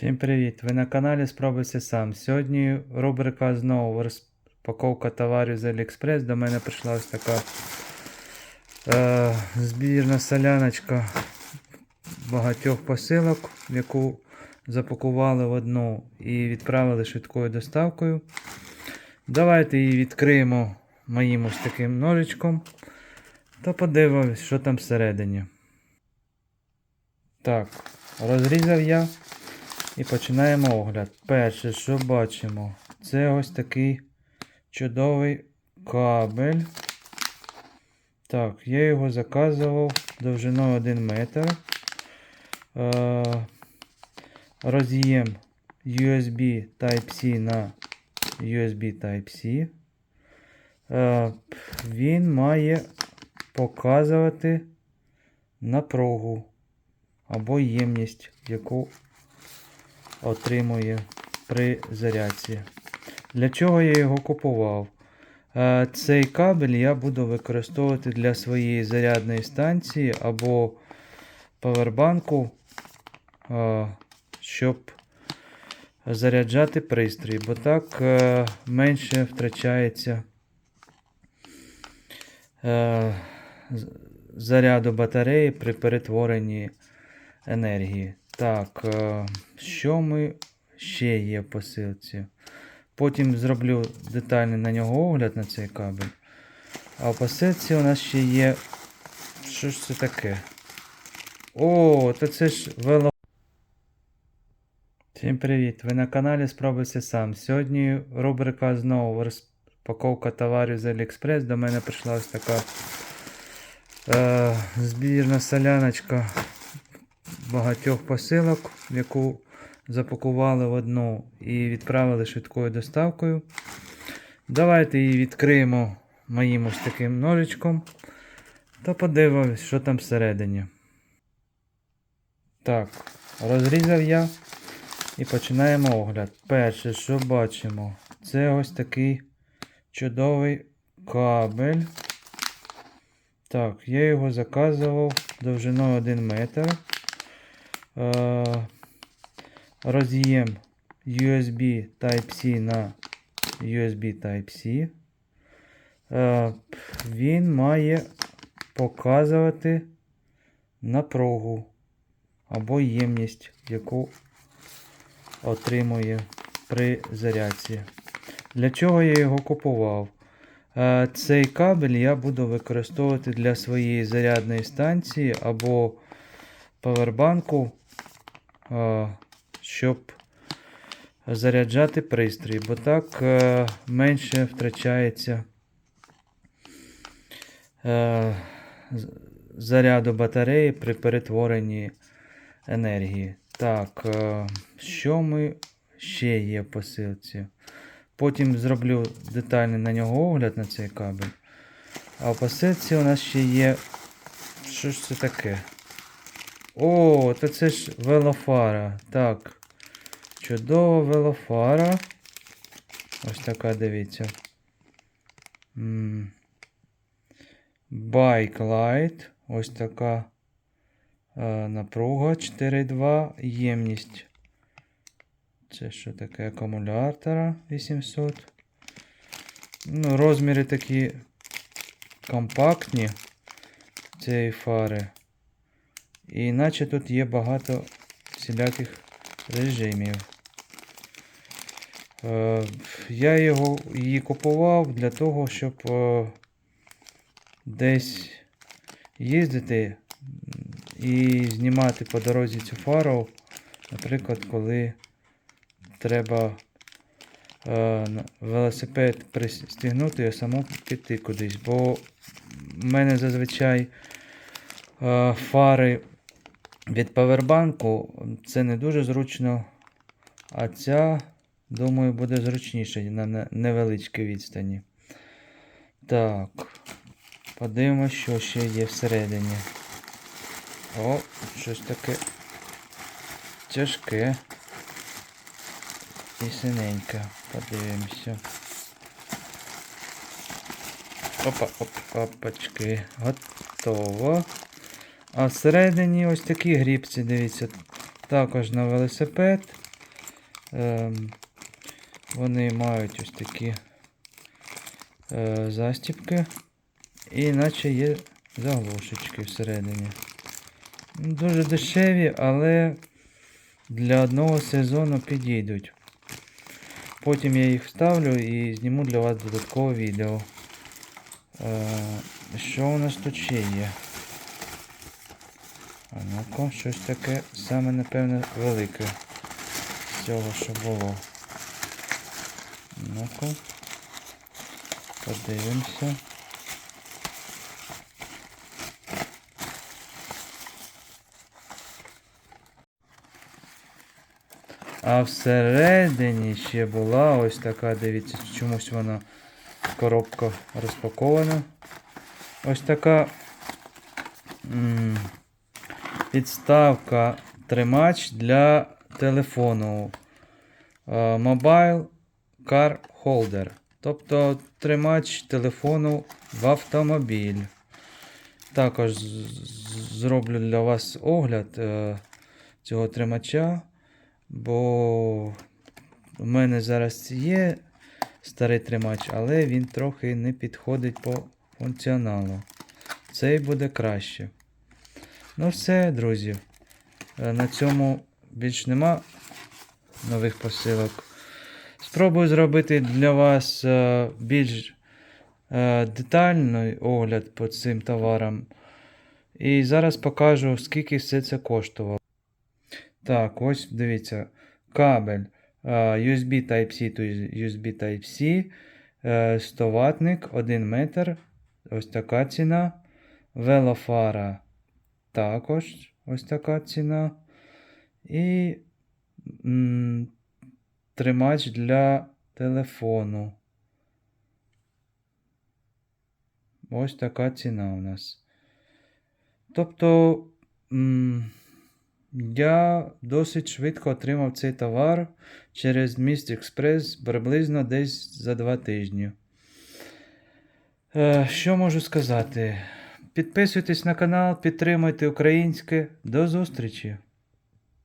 Всім привіт! Ви на каналі Спробуйся сам. Сьогодні рубрика знову розпаковка товарів з Aliexpress. До мене прийшла ось така е, збірна соляночка багатьох посилок, яку запакували в одну і відправили швидкою доставкою. Давайте її відкриємо моїм ось таким ножичком та подивимось, що там всередині. Так, розрізав я. І починаємо огляд. Перше, що бачимо, це ось такий чудовий кабель. Так, я його заказував довжиною 1 метр. Е, роз'єм USB Type-C на USB Type-C. Е, він має показувати напругу або ємність, яку отримує при зарядці. Для чого я його купував? Е, Цей кабель я буду використовувати для своєї зарядної станції або павербанку, е, щоб заряджати пристрій, бо так е, менше втрачається заряду батареї при перетворенні енергії. Так, е, що ми ще є в посилці? Потім зроблю детальний на нього огляд на цей кабель. А в посилці у нас ще є. Що ж це таке? О, то це ж вело. Всім привіт! Ви на каналі Спробуйся сам. Сьогодні рубрика знову розпаковка товарів з Aliexpress. До мене прийшла ось така е, збірна соляночка багатьох посилок, яку запакували в одну і відправили швидкою доставкою. Давайте її відкриємо моїм ось таким ножичком та подивимось, що там всередині. Так, розрізав я і починаємо огляд. Перше, що бачимо, це ось такий чудовий кабель. Так, я його заказував довжиною 1 метр. Е, роз'єм USB Type-C на USB Type-C. Е, він має показувати напругу або ємність, яку отримує при зарядці. Для чого я його купував? Е, Цей кабель я буду використовувати для своєї зарядної станції або павербанку, щоб заряджати пристрій, бо так е, менше втрачається е, заряду батареї при перетворенні енергії. Так, е, що ми ще є в посилці? Потім зроблю детальний на нього огляд на цей кабель. А в посилці у нас ще є. Що ж це таке? О, то це ж велофара. Так. Чудова велофара. Ось така, дивіться. Bike Light. Ось така е, напруга 4,2. Ємність. Це що таке акумулятора 800. Ну, розміри такі компактні цієї фари. І наче тут є багато всіляких режимів. Е, я його її купував для того, щоб е, десь їздити і знімати по дорозі цю фару. Наприклад, коли треба е, велосипед пристігнути, а самому піти кудись. Бо в мене зазвичай фари від павербанку це не дуже зручно. А ця, думаю, буде зручніше на невеличкій відстані. Так. Подивимось, що ще є всередині. О, щось таке тяжке. І синеньке. Подивимося. Опа, оп, опачки. Готово. А всередині ось такі грібці, дивіться. Також на велосипед. Ем, вони мають ось такі е, застіпки. І наче є заглушечки всередині. Дуже дешеві, але для одного сезону підійдуть. Потім я їх вставлю і зніму для вас додаткове відео. Е, що у нас тут ще є? Ну-ка, щось таке саме, напевне, велике з цього, що було. Ну-ка. Подивимося. А всередині ще була ось така, дивіться, чомусь вона коробка розпакована. Ось така підставка тримач для телефону. Mobile Car Holder. Тобто тримач телефону в автомобіль. Також зроблю для вас огляд е, цього тримача, бо у мене зараз є старий тримач, але він трохи не підходить по функціоналу. Цей буде краще. Ну все, друзі. Е, На цьому більш нема нових посилок. Спробую зробити для вас е, більш е, детальний огляд по цим товарам. І зараз покажу, скільки все це коштувало. Так, ось дивіться. Кабель USB Type-C to USB Type-C. е, 100 ватник, 1 метр. Ось така ціна. Велофара також ось така ціна. І м, тримач для телефону. Ось така ціна у нас. Тобто, м, я досить швидко отримав цей товар через Міст Експрес приблизно десь за 2 тижні. Е, що можу сказати? Підписуйтесь на канал, підтримуйте українське. До зустрічі!